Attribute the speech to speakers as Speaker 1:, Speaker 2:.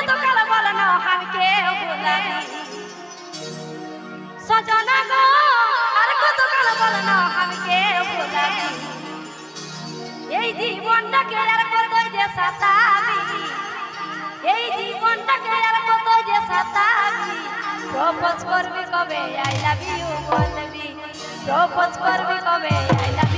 Speaker 1: কত কাল বলে না আমি কেউ ভুলাবি সজনা গো, আর কত কাল বলে না আমি কেউ ভুলাবি এই জীবনটাকে আর কত যে সাতাবি, এই জীবনটাকে আর কত যে সাতাবি। প্রপোজ করবি কবে? আই লাভ ইউ বলবি। প্রপোজ করবি কবে? আই লাভ